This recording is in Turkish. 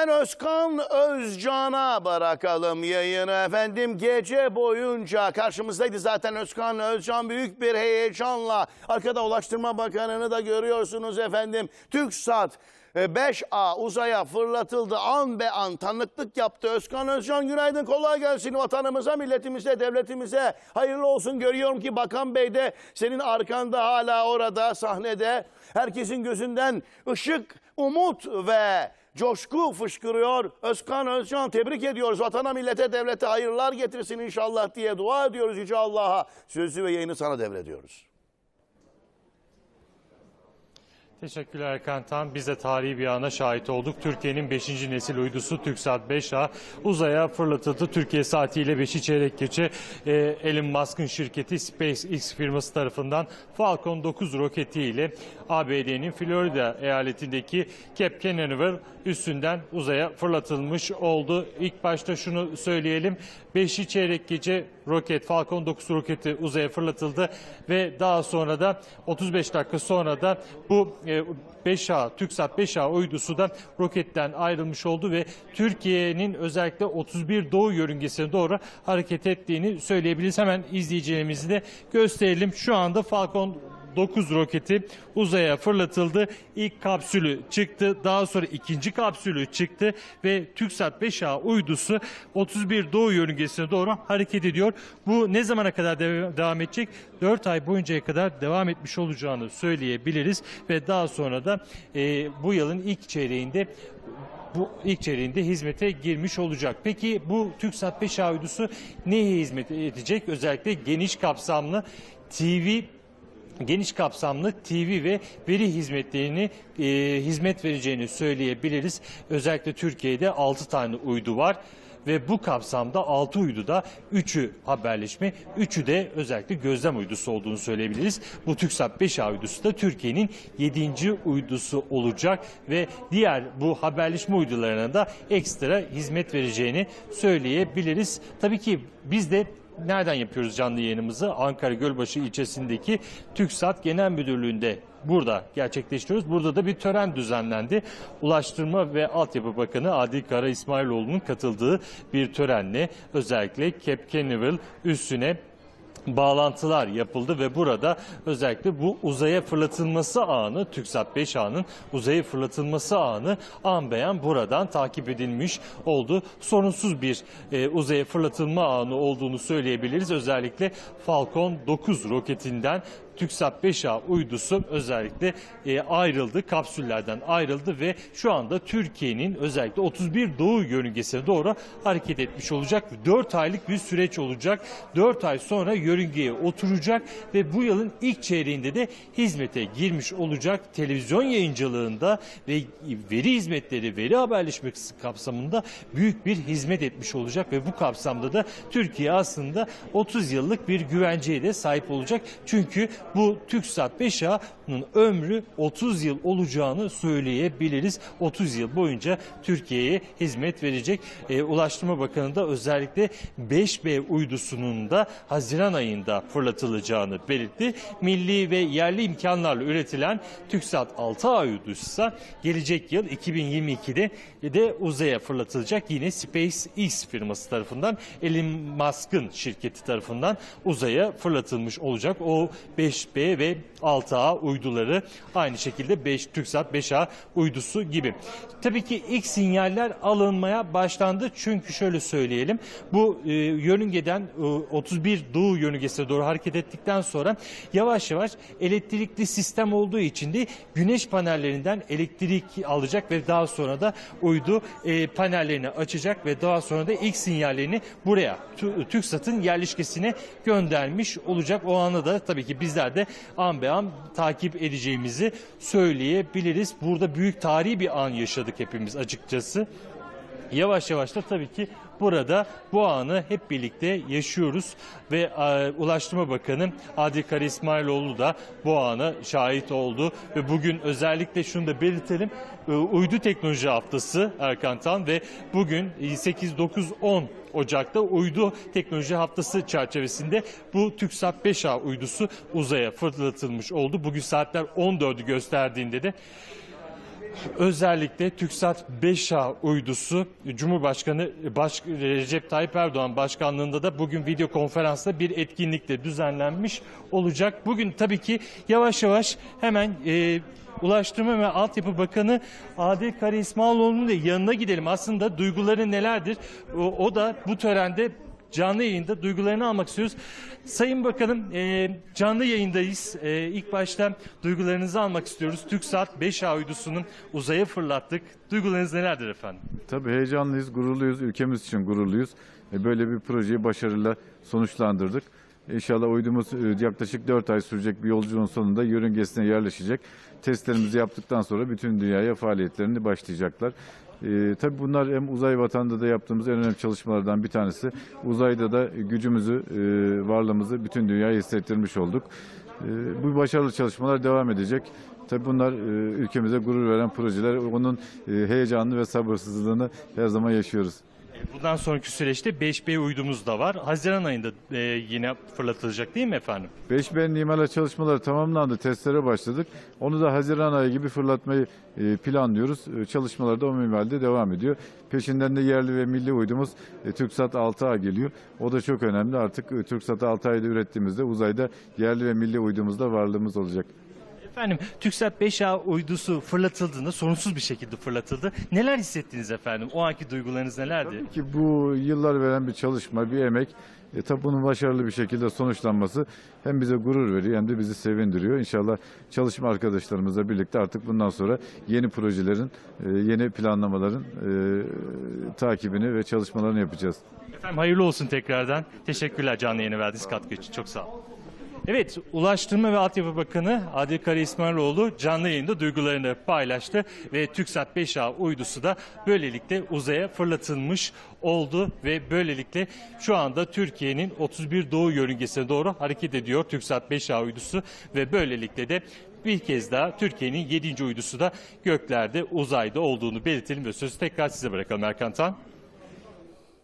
Hemen Özkan Özcan'a bırakalım yayını efendim. Gece boyunca karşımızdaydı zaten Özkan Özcan büyük bir heyecanla. Arkada Ulaştırma Bakanı'nı da görüyorsunuz efendim. TürkSat 5A uzaya fırlatıldı. An be an tanıklık yaptı. Özkan Özcan günaydın kolay gelsin vatanımıza, milletimize, devletimize. Hayırlı olsun görüyorum ki Bakan Bey de senin arkanda hala orada sahnede. Herkesin gözünden ışık, umut ve coşku fışkırıyor. Özkan Özcan tebrik ediyoruz. Vatana, millete, devlete hayırlar getirsin inşallah diye dua ediyoruz Yüce Allah'a. Sözü ve yayını sana devrediyoruz. Teşekkürler Erkan Tan. Biz de tarihi bir ana şahit olduk. Türkiye'nin 5. nesil uydusu TürkSat 5A uzaya fırlatıldı. Türkiye saatiyle 5'i çeyrek geçe e, Elon Musk'ın şirketi SpaceX firması tarafından Falcon 9 roketiyle ABD'nin Florida eyaletindeki Cape Canaveral üstünden uzaya fırlatılmış oldu. İlk başta şunu söyleyelim. 5'i çeyrek gece roket Falcon 9 roketi uzaya fırlatıldı ve daha sonra da 35 dakika sonra da bu e, 5A, TürkSat 5A uydusu da roketten ayrılmış oldu ve Türkiye'nin özellikle 31 doğu yörüngesine doğru hareket ettiğini söyleyebiliriz. Hemen izleyicilerimizi de gösterelim. Şu anda Falcon 9 roketi uzaya fırlatıldı. İlk kapsülü çıktı. Daha sonra ikinci kapsülü çıktı ve TürkSat 5A uydusu 31 doğu yörüngesine doğru hareket ediyor. Bu ne zamana kadar de- devam edecek? 4 ay boyuncaya kadar devam etmiş olacağını söyleyebiliriz ve daha sonra da e, bu yılın ilk çeyreğinde bu ilk çeyreğinde hizmete girmiş olacak. Peki bu TürkSat 5A uydusu neye hizmet edecek? Özellikle geniş kapsamlı TV geniş kapsamlı TV ve veri hizmetlerini e, hizmet vereceğini söyleyebiliriz. Özellikle Türkiye'de 6 tane uydu var ve bu kapsamda 6 uyduda 3'ü haberleşme, 3'ü de özellikle gözlem uydusu olduğunu söyleyebiliriz. Bu TürkSat 5A uydusu da Türkiye'nin 7. uydusu olacak ve diğer bu haberleşme uydularına da ekstra hizmet vereceğini söyleyebiliriz. Tabii ki biz de Nereden yapıyoruz canlı yayınımızı? Ankara Gölbaşı ilçesindeki TÜKSAT Genel Müdürlüğü'nde burada gerçekleştiriyoruz. Burada da bir tören düzenlendi. Ulaştırma ve Altyapı Bakanı Adil Kara İsmailoğlu'nun katıldığı bir törenle özellikle Cape Canaveral üstüne bağlantılar yapıldı ve burada özellikle bu uzaya fırlatılması anı TürkSat 5 ağının uzaya fırlatılması anı an beyan buradan takip edilmiş oldu. Sorunsuz bir e, uzaya fırlatılma anı olduğunu söyleyebiliriz. Özellikle Falcon 9 roketinden TürkSat 5A uydusu özellikle e, ayrıldı, kapsüllerden ayrıldı ve şu anda Türkiye'nin özellikle 31 doğu yörüngesine doğru hareket etmiş olacak. 4 aylık bir süreç olacak. 4 ay sonra yörüngeye oturacak ve bu yılın ilk çeyreğinde de hizmete girmiş olacak. Televizyon yayıncılığında ve veri hizmetleri, veri haberleşmesi kapsamında büyük bir hizmet etmiş olacak ve bu kapsamda da Türkiye aslında 30 yıllık bir güvenceye de sahip olacak. Çünkü bu TÜKSAT 5A hattının ömrü 30 yıl olacağını söyleyebiliriz. 30 yıl boyunca Türkiye'ye hizmet verecek. E, Ulaştırma Bakanı da özellikle 5B uydusunun da Haziran ayında fırlatılacağını belirtti. Milli ve yerli imkanlarla üretilen TÜKSAT 6A uydusu ise gelecek yıl 2022'de de uzaya fırlatılacak. Yine SpaceX firması tarafından Elon Musk'ın şirketi tarafından uzaya fırlatılmış olacak. O 5B ve 6A uydu uyduları aynı şekilde 5 TürkSat 5A uydusu gibi. Tabii ki ilk sinyaller alınmaya başlandı. Çünkü şöyle söyleyelim. Bu e, yörüngeden e, 31 doğu yörüngesine doğru hareket ettikten sonra yavaş yavaş elektrikli sistem olduğu için de güneş panellerinden elektrik alacak ve daha sonra da uydu e, panellerini açacak ve daha sonra da ilk sinyallerini buraya Tü- TürkSat'ın yerleşkesine göndermiş olacak. O anı da tabii ki bizler de an be an takip edeceğimizi söyleyebiliriz. Burada büyük tarihi bir an yaşadık hepimiz açıkçası. Yavaş yavaş da tabii ki burada bu anı hep birlikte yaşıyoruz. Ve e, Ulaştırma Bakanı Adil Kara İsmailoğlu da bu ana şahit oldu. Ve bugün özellikle şunu da belirtelim. E, uydu teknoloji haftası Erkan Tan ve bugün e, 8 9 10 Ocak'ta uydu teknoloji haftası çerçevesinde bu TürkSat 5A uydusu uzaya fırlatılmış oldu. Bugün saatler 14'ü gösterdiğinde de Özellikle TürkSat 5A uydusu Cumhurbaşkanı Baş, Recep Tayyip Erdoğan başkanlığında da bugün video konferansla bir etkinlikte düzenlenmiş olacak. Bugün tabii ki yavaş yavaş hemen e, Ulaştırma ve Altyapı Bakanı Adil Kara İsmailoğlu'nun da yanına gidelim. Aslında duyguları nelerdir? O, o da bu törende canlı yayında duygularını almak istiyoruz. Sayın Bakanım e, canlı yayındayız. E, ilk başta duygularınızı almak istiyoruz. TürkSat 5A uydusunun uzaya fırlattık. Duygularınız nelerdir efendim? Tabii heyecanlıyız, gururluyuz. Ülkemiz için gururluyuz. E, Böyle bir projeyi başarıyla sonuçlandırdık. İnşallah uydumuz e, yaklaşık 4 ay sürecek bir yolculuğun sonunda yörüngesine yerleşecek. Testlerimizi yaptıktan sonra bütün dünyaya faaliyetlerini başlayacaklar. E, tabii bunlar hem uzay vatanda da yaptığımız en önemli çalışmalardan bir tanesi. Uzayda da gücümüzü, e, varlığımızı bütün dünyaya hissettirmiş olduk. E, bu başarılı çalışmalar devam edecek. Tabii bunlar e, ülkemize gurur veren projeler. Onun e, heyecanını ve sabırsızlığını her zaman yaşıyoruz. E, Bundan sonraki süreçte 5B uydumuz da var. Haziran ayında e, yine fırlatılacak değil mi efendim? 5B imala çalışmaları tamamlandı. Testlere başladık. Onu da Haziran ayı gibi fırlatmayı e, planlıyoruz. E, Çalışmalar da o minvalde devam ediyor. Peşinden de yerli ve milli uydumuz e, TürkSat 6A geliyor. O da çok önemli. Artık e, TürkSat 6A'yı da ürettiğimizde uzayda yerli ve milli uydumuzda varlığımız olacak. Efendim TürkSat 5A uydusu fırlatıldığında sorunsuz bir şekilde fırlatıldı. Neler hissettiniz efendim? O anki duygularınız nelerdi? Tabii ki bu yıllar veren bir çalışma, bir emek. E, tabii bunun başarılı bir şekilde sonuçlanması hem bize gurur veriyor hem de bizi sevindiriyor. İnşallah çalışma arkadaşlarımızla birlikte artık bundan sonra yeni projelerin, e, yeni planlamaların e, takibini ve çalışmalarını yapacağız. Efendim hayırlı olsun tekrardan. Teşekkürler canlı yayına verdiğiniz katkı için. Çok sağ olun. Evet, Ulaştırma ve Altyapı Bakanı Adil Kara İsmailoğlu canlı yayında duygularını paylaştı ve TürkSat 5A uydusu da böylelikle uzaya fırlatılmış oldu ve böylelikle şu anda Türkiye'nin 31 doğu yörüngesine doğru hareket ediyor TürkSat 5A uydusu ve böylelikle de bir kez daha Türkiye'nin 7. uydusu da göklerde uzayda olduğunu belirtelim ve sözü tekrar size bırakalım Erkan Tan.